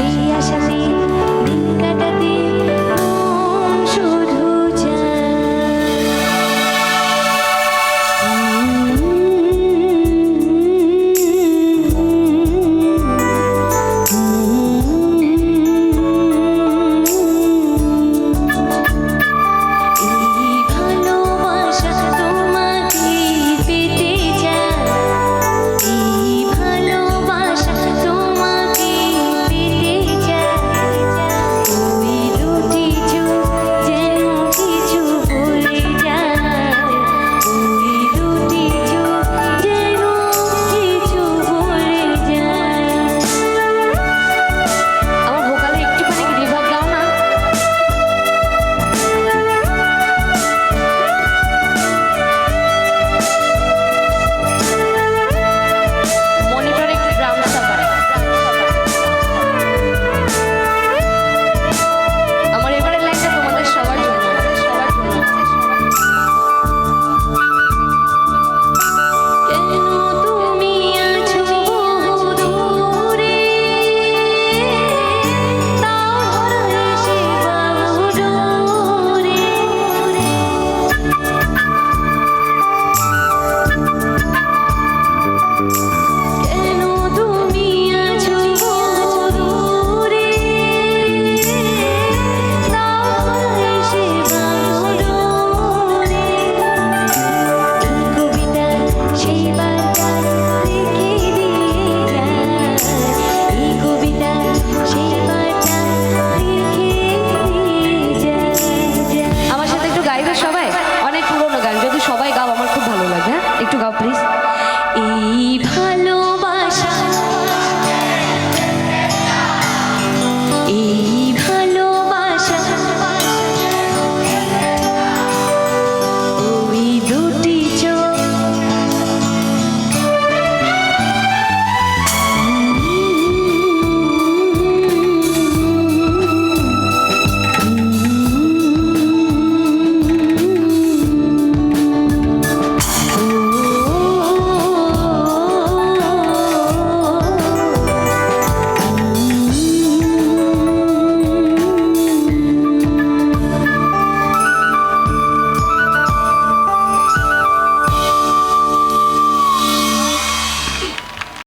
আসিয়া গান যদি সবাই গাও আমার খুব ভালো লাগে হ্যাঁ? একটু গাও প্লিজ এই ভালো